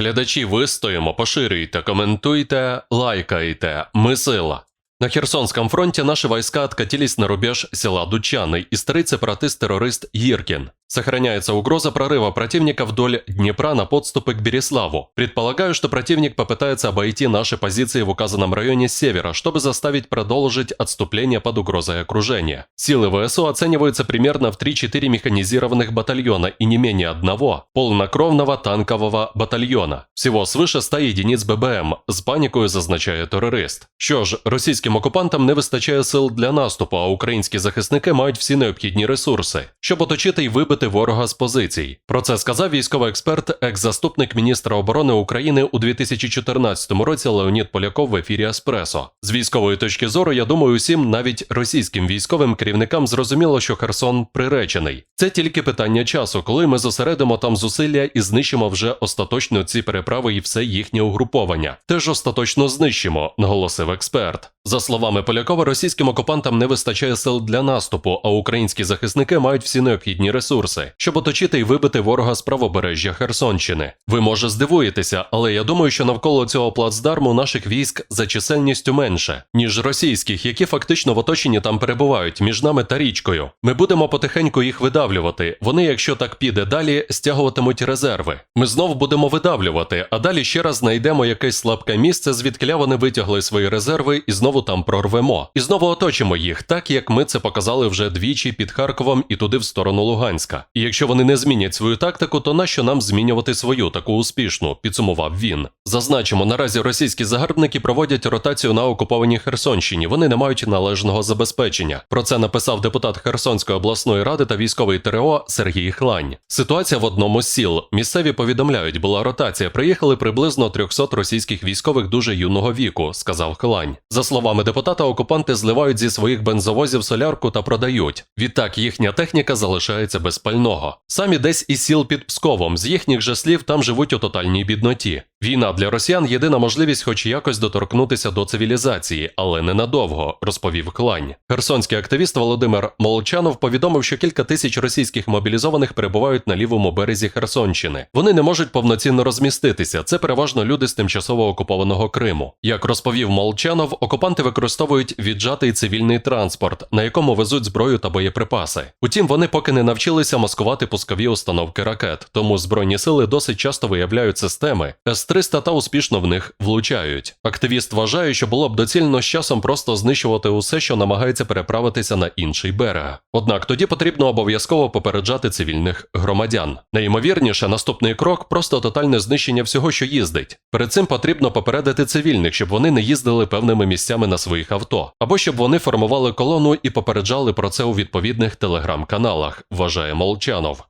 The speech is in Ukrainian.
Глядачі вистоїмо, поширюйте, коментуйте, лайкайте. Ми сила. На Херсонском фронте наши войска откатились на рубеж села Дучаны и старый сепаратист-террорист Йиркин. Сохраняется угроза прорыва противника вдоль Днепра на подступы к Береславу. Предполагаю, что противник попытается обойти наши позиции в указанном районе с севера, чтобы заставить продолжить отступление под угрозой окружения. Силы ВСУ оцениваются примерно в 3-4 механизированных батальона и не менее одного полнокровного танкового батальйона. Всего свыше 100 единиць ББМ, з панікою зазначає терорист. Що ж, російським окупантам не вистачає сил для наступу, а українські захисники мають всі необхідні ресурси, щоб оточити і вибити ворога з позицій. Про це сказав військовий експерт, екс-заступник міністра оборони України у 2014 році Леонід Поляков в ефірі Еспресо. З військової точки зору, я думаю, усім, навіть російським військовим керівникам зрозуміло, що Херсон приречений. Це тільки питання часу, коли ми зосередимо там зусилля і знищимо вже остаточно ці переправи і все їхнє угруповання. Теж остаточно знищимо, наголосив експерт. За словами Полякова, російським окупантам не вистачає сил для наступу, а українські захисники мають всі необхідні ресурси, щоб оточити і вибити ворога з правобережжя Херсонщини. Ви може здивуєтеся, але я думаю, що навколо цього плацдарму наших військ за чисельністю менше, ніж російських, які фактично в оточенні там перебувають між нами та річкою. Ми будемо потихеньку їх видавлювати. Вони, якщо так піде далі, стягуватимуть резерви. Ми знов будемо видавлювати, а далі ще раз знайдемо якесь слабке місце, звідкиля вони витягли свої резерви і знову там прорвемо. І знову оточимо їх, так як ми це показали вже двічі під Харковом і туди в сторону Луганська. І якщо вони не змінять свою тактику, то нащо нам змінювати свою таку успішну? Підсумував він. Зазначимо, наразі російські загарбники проводять ротацію на окупованій Херсонщині. Вони не мають належного забезпечення. Про це написав депутат Херсонської обласної ради та військовий ТРО Сергій Хлань. Ситуація в одному з сіл. Місцеві повідомляють, була ротація. Приїхали приблизно 300 російських військових дуже юного віку, сказав Хлань. За словами депутата, окупанти зливають зі своїх бензовозів солярку та продають. Відтак їхня техніка залишається без пального. Самі десь і сіл під Псковом, з їхніх же слів там живуть у тотальній бідноті. Війна для росіян єдина можливість хоч якось доторкнутися до цивілізації, але ненадовго, розповів Клань. Херсонський активіст Володимир Молчанов повідомив, що кілька тисяч російських мобілізованих перебувають на лівому березі Херсонщини. Вони не можуть повноцінно розміститися. Це переважно люди з тимчасово окупованого Криму. Як розповів Молчанов, окупанти використовують віджатий цивільний транспорт, на якому везуть зброю та боєприпаси. Утім, вони поки не навчилися маскувати пускові установки ракет, тому збройні сили досить часто виявляють системи С-300 та успішно в них влучають. Активіст вважає, що було б доцільно з часом просто знищувати усе, що намагається переправитися на інший берег. Однак тоді потрібно обов'язково попереджати цивільних громадян. Найімовірніше, наступний крок просто тотальне знищення всього, що їздить. Перед цим потрібно попередити цивільних, щоб вони не їздили певними місцями на своїх авто, або щоб вони формували колону і попереджали про це у відповідних телеграм-каналах, вважає Молчанов.